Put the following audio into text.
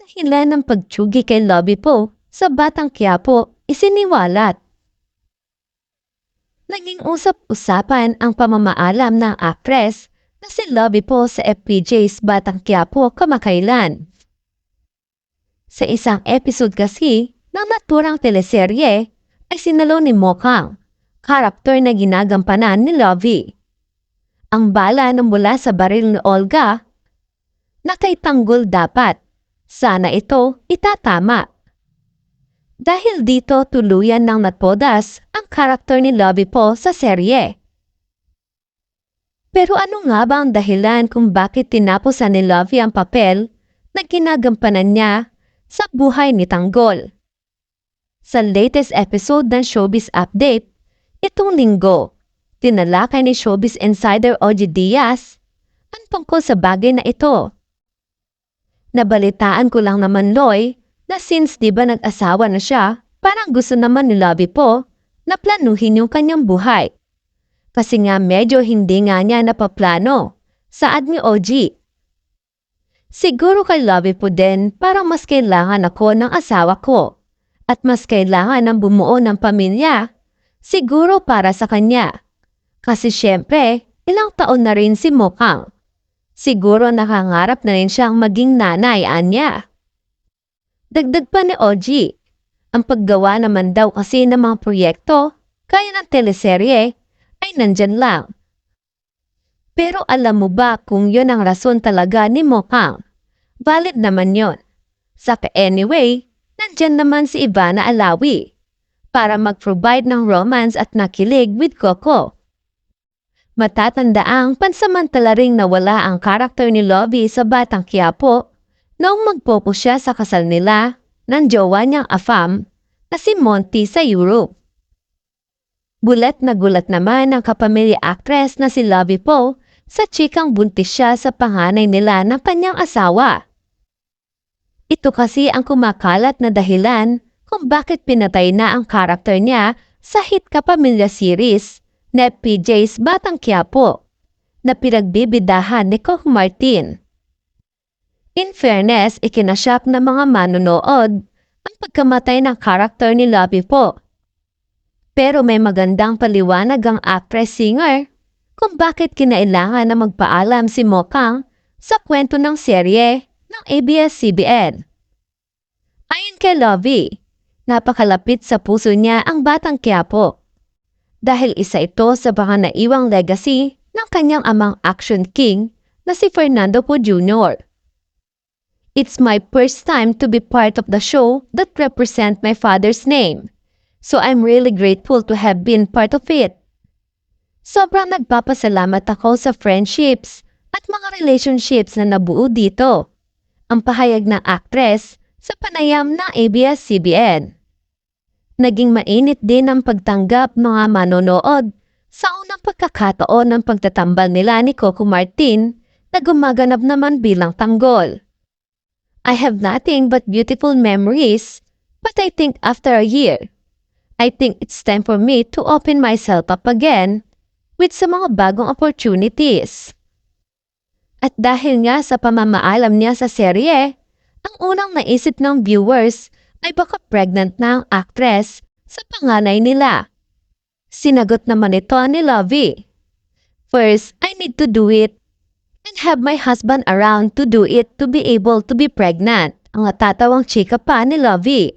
dahilan ng pagtsugi kay Lobby po sa Batang Quiapo isiniwalat. Naging usap-usapan ang pamamaalam ng actress na si Lobby po sa FPJ's Batang Quiapo kamakailan. Sa isang episode kasi ng naturang teleserye ay sinalo ni Mokang, karakter na ginagampanan ni Lovey. Ang bala na mula sa baril ni Olga na kay Tanggol dapat. Sana ito itatama. Dahil dito tuluyan ng natpodas ang karakter ni Lovey po sa serye. Pero ano nga ba ang dahilan kung bakit tinapusan ni Lovey ang papel na ginagampanan niya sa buhay ni Tanggol? Sa latest episode ng Showbiz Update, itong linggo, tinalakay ni Showbiz Insider OG Diaz ang tungkol sa bagay na ito. Nabalitaan ko lang naman Loy na since di ba nag-asawa na siya, parang gusto naman ni Lovey po na planuhin yung kanyang buhay. Kasi nga medyo hindi nga niya napaplano. Saad ni OG. Siguro kay Lovey po din parang mas kailangan ako ng asawa ko at mas kailangan ng bumuo ng pamilya. Siguro para sa kanya. Kasi syempre, ilang taon na rin si Mokang. Siguro nakangarap na rin siyang maging nanay, Anya. Dagdag pa ni OG, ang paggawa naman daw kasi ng mga proyekto, kaya ng teleserye, ay nandyan lang. Pero alam mo ba kung yon ang rason talaga ni Mokang? Valid naman yon. Saka anyway, nandyan naman si Ivana Alawi para mag-provide ng romance at nakilig with Coco. Matatanda ang pansamantala ring nawala ang karakter ni Lovey sa Batang Quiapo noong magpopo siya sa kasal nila ng jowa niyang afam na si Monty sa Europe. Gulat na gulat naman ang kapamilya actress na si Lovey po sa chikang buntis siya sa panganay nila ng kanyang asawa. Ito kasi ang kumakalat na dahilan kung bakit pinatay na ang karakter niya sa hit kapamilya series na PJ's Batang Quiapo na pinagbibidahan ni Koch Martin. In fairness, ikinasyap ng mga manonood ang pagkamatay ng karakter ni Lovey po. Pero may magandang paliwanag ang actress-singer kung bakit kinailangan na magpaalam si Mokang sa kwento ng serye ng ABS-CBN. Ayon kay Lovey, napakalapit sa puso niya ang Batang Quiapo dahil isa ito sa mga naiwang legacy ng kanyang amang action king na si Fernando Po Jr. It's my first time to be part of the show that represent my father's name, so I'm really grateful to have been part of it. Sobrang nagpapasalamat ako sa friendships at mga relationships na nabuo dito. Ang pahayag ng actress sa panayam ng ABS-CBN. Naging mainit din ang pagtanggap ng mga manonood sa unang pagkakataon ng pagtatambal nila ni Coco Martin na gumaganap naman bilang tanggol. I have nothing but beautiful memories, but I think after a year, I think it's time for me to open myself up again with sa mga bagong opportunities. At dahil nga sa pamamaalam niya sa serye, ang unang naisip ng viewers ay baka pregnant na ang actress sa panganay nila. Sinagot naman ito ni Lovey. First, I need to do it and have my husband around to do it to be able to be pregnant. Ang natatawang chika pa ni Lovey.